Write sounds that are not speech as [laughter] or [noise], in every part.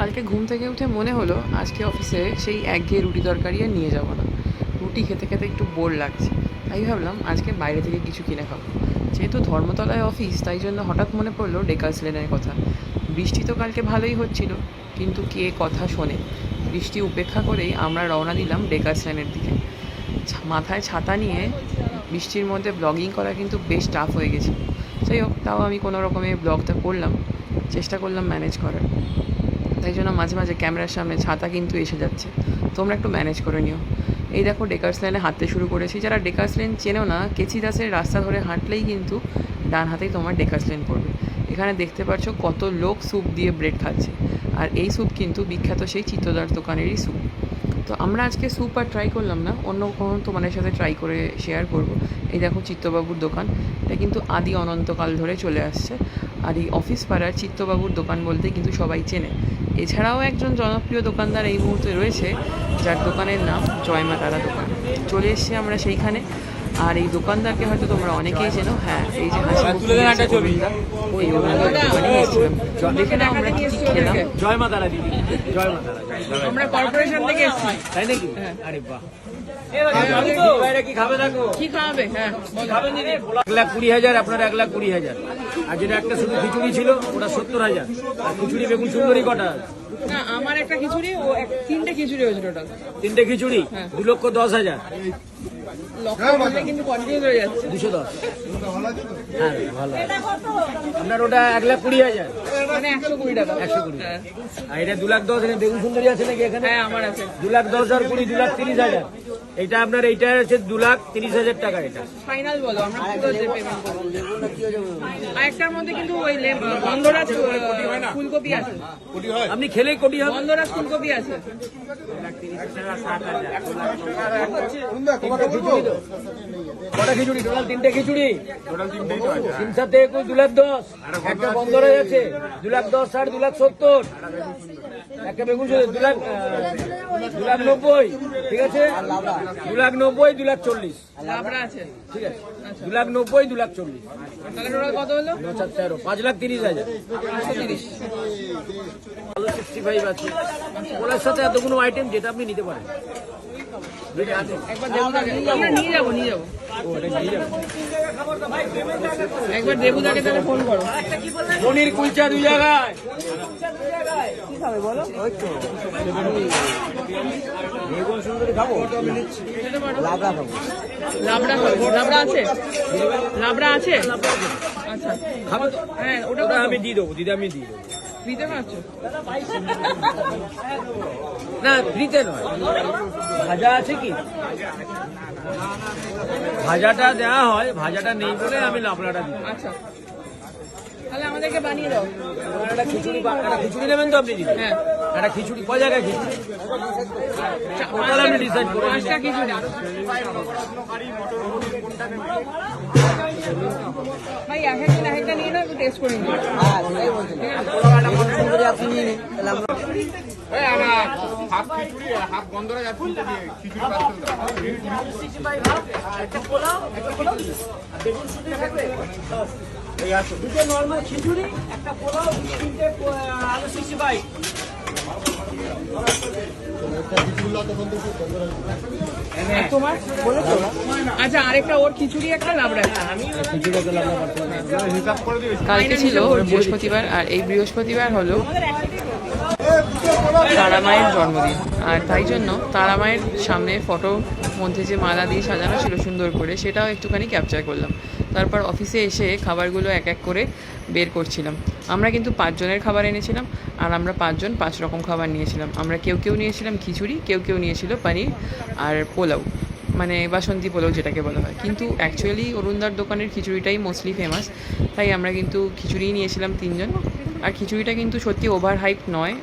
কালকে ঘুম থেকে উঠে মনে হলো আজকে অফিসে সেই একঘেয়ে রুটি তরকারি আর নিয়ে যাব না। রুটি খেতে খেতে একটু বোর লাগছে। তাই ভাবলাম আজকে বাইরে থেকে কিছু কিনে খাব। যেহেতু ধর্মতলায় অফিস, তাই জন্য হঠাৎ মনে পড়ল ডেকার্স লেনের কথা। বৃষ্টি তো কালকে ভালোই হচ্ছিল, কিন্তু কে কথা শোনে? বৃষ্টি উপেক্ষা করেই আমরা রওনা দিলাম ডেকার্স লেনের দিকে। মাথায় ছাতা নিয়ে বৃষ্টির মধ্যে ব্লগিং করা কিন্তু বেশ টাফ হয়ে গেছে যাই হোক, তাও আমি কোনো রকমে ব্লগটা করলাম। চেষ্টা করলাম ম্যানেজ করার। তাই জন্য মাঝে মাঝে ক্যামেরার সামনে ছাতা কিন্তু এসে যাচ্ছে। তোমরা একটু ম্যানেজ করে নিও। এই দেখো ডেকার্স লেনে হাঁটতে শুরু করেছি। যারা ডেকার্স লেন চেনেও না কেচি দাসের রাস্তা ধরে হাঁটলেই কিন্তু ডান হাতেই তোমার ডেকার্স লেন পড়বে। এখানে দেখতে পাচ্ছ কত লোক স্যুপ দিয়ে ব্রেড খাচ্ছে। আর এই স্যুপ কিন্তু বিখ্যাত সেই চিত্রদার দোকানেরই স্যুপ তো আমরা আজকে স্যুপ আর ট্রাই করলাম না, অন্য কোনো তোমাদের সাথে ট্রাই করে শেয়ার করব। এই দেখো চিত্তবাবুর দোকান, এটা কিন্তু আদি অনন্তকাল ধরে চলে আসছে। আর এই অফিস পাড়ার চিত্তবাবুর দোকান বলতে কিন্তু সবাই চেনে। এছাড়াও একজন জনপ্রিয় দোকানদার এই মুহূর্তে রয়েছে, যার দোকানের নাম জয়মা তারা দোকান। চলে এসছি আমরা সেইখানে। আর এই দোকানদারকে হয়তো তোমরা অনেকেই চেনো হ্যাঁ এই যে হাসি দোকানে এসেছিলাম দেখে নাও আমরা কি খেলাম। জয় মা তারা দিদি জয় মা তারা আমরা কর্পোরেশন থেকে এসেছি। তাই নাকি? হ্যাঁ। আরে বাহ। বাইরে কি খাবে দেখো? কি খাওয়াবে হ্যাঁ খাবেন দিদি? এক লাখ কুড়ি হাজার আপনার এক লাখ কুড়ি হাজার। আর যেটা একটা শুধু খিচুড়ি ছিল ওটা সত্তর হাজার। আর খিচুড়ি বেগুন সুন্দরী কটা না আমার একটা খিচুড়ি ও তিনটে খিচুড়ি হয়েছিল টোটাল তিনটে খিচুড়ি? হ্যাঁ। দু লক্ষ দশ হাজার। হয়ে দুশো দশ হ্যাঁ ভালো আপনার ওটা এক লাখ কুড়ি হাজার। মানে একশো কুড়ি টাকা। একশো কুড়ি। আর এটা দু লাখ দশ বেগুন সুন্দরী আছে নাকি এখানে? হ্যাঁ আমার আছে। দু লাখ দশ আর কুড়ি দু লাখ তিরিশ হাজার। এটা আপনার এইটা হচ্ছে দু লাখ তিরিশ হাজার টাকা এটা। ফাইনাল বলো আমরা পুরো যে পেমেন্ট করব। আর একটার মধ্যে কিন্তু ওই ফুলকপি আছে। আপনি খেলেই কোটি হবে। ফুলকপি আছে। কটা খিচুড়ি? টোটাল তিনটে খিচুড়ি। তিন সাথে একুশ দু লাখ দশ। একটা বন্ধ হয়ে যাচ্ছে দু লাখ দশ ষাট দু লাখ সত্তর। একটা বেগুন দু লাখ দু লাখ নব্বই। ঠিক আছে? দু লাখ নব্বই দু লাখ চল্লিশ। ঠিক আছে? দু লাখ নব্বই দু লাখ চল্লিশ কত হলো? তেরো পাঁচ লাখ তিরিশ হাজার। তিরিশ। সিক্সটি ফাইভ আছে। ওনার সাথে এতগুলো আইটেম যেটা আপনি নিতে পারেন। একবার দেবুদাকে নিয়ে যাব নিয়ে যাব। ও, ওটা নিয়ে যাবেন। একবার দেবুদাকে তাহলে ফোন করো। পনির কুলচা দুই জায়গায়। কি খাবে বলো? খাব লাবড়া খাব। লাবড়া খাবে লাবড়া আছে? লাবড়া আছে আচ্ছা হ্যাঁ ওটা ওটা আমি দিয়ে দেবো দিদি আমি দিয়ে দেবো। পারছ [laughs] না ফ্রিতে নয়। ভাজা আছে কি? ভাজাটা দেওয়া হয় ভাজাটা নেই বলে আমি লাবড়াটা দিই। আচ্ছা। তাহলে আমাদেরকে বানিয়ে দাও। একটা খিচুড়ি একটা খিচুড়ি নেবেন তো আপনি হ্যাঁ। একটা খিচুড়ি ক জায়গায় খিচুড়ি? টোটাল আপনি ডিসাইড করে পাঁচটা খিচুড়ি। ভাই এক একটা এক একটা নিয়ে নাও একটু টেস্ট করে নিও। দুটো নর্মাল খিচুড়ি একটা পোলাও তিনটে আলু সিক্সটি ফাইভ তোমার? আচ্ছা আরেকটা ওর খিচুড়ি একটা লাবড়া। কালকে ছিল বৃহস্পতিবার আর এই বৃহস্পতিবার হলো তারা মায়ের জন্মদিন। আর তাই জন্য তারা মায়ের সামনে ফটো মধ্যে যে মালা দিয়ে সাজানো ছিল সুন্দর করে সেটাও একটুখানি ক্যাপচার করলাম। তারপর অফিসে এসে খাবারগুলো এক এক করে বের করছিলাম। আমরা কিন্তু পাঁচজনের খাবার এনেছিলাম আর আমরা পাঁচজন পাঁচ রকম খাবার নিয়েছিলাম। আমরা কেউ কেউ নিয়েছিলাম খিচুড়ি, কেউ কেউ নিয়েছিল পানির আর পোলাও মানে বাসন্তী পোলাও যেটাকে বলা হয়। কিন্তু অ্যাকচুয়ালি অরুণদার দোকানের খিচুড়িটাই মোস্টলি ফেমাস তাই আমরা কিন্তু খিচুড়িই নিয়েছিলাম তিনজন। আর খিচুড়িটা কিন্তু সত্যি ওভার হাইপ নয়।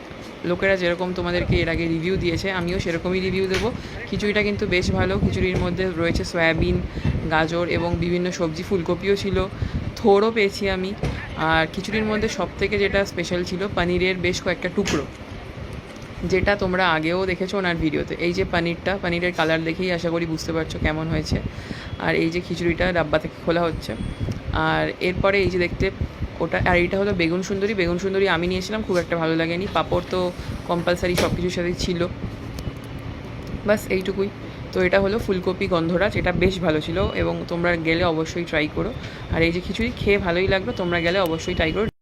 লোকেরা যেরকম তোমাদেরকে এর আগে রিভিউ দিয়েছে, আমিও সেরকমই রিভিউ দেবো। খিচুড়িটা কিন্তু বেশ ভালো। খিচুড়ির মধ্যে রয়েছে সয়াবিন, গাজর এবং বিভিন্ন সবজি, ফুলকপিও ছিল। থোড়ও পেয়েছি আমি। আর খিচুড়ির মধ্যে সব থেকে যেটা স্পেশাল ছিল, পনিরের বেশ কয়েকটা টুকরো। যেটা তোমরা আগেও দেখেছ ওনার ভিডিওতে। এই যে পনিরটা, পনিরের কালার দেখেই আশা করি বুঝতে পারছ কেমন হয়েছে। আর এই যে খিচুড়িটা ডাব্বা থেকে খোলা হচ্ছে। আর এরপরে এই যে দেখতে ওটা, আর এটা হলো বেগুন সুন্দরী। বেগুন সুন্দরী আমি নিয়েছিলাম, খুব একটা ভালো লাগেনি। পাঁপড় তো কম্পালসারি সব কিছুর সাথে ছিল। বাস, এইটুকুই। তো এটা হলো ফুলকপি গন্ধরাজ, এটা বেশ ভালো ছিল এবং তোমরা গেলে অবশ্যই ট্রাই করো। আর এই যে খিচুড়ি, খেয়ে ভালোই লাগল, তোমরা গেলে অবশ্যই ট্রাই করো।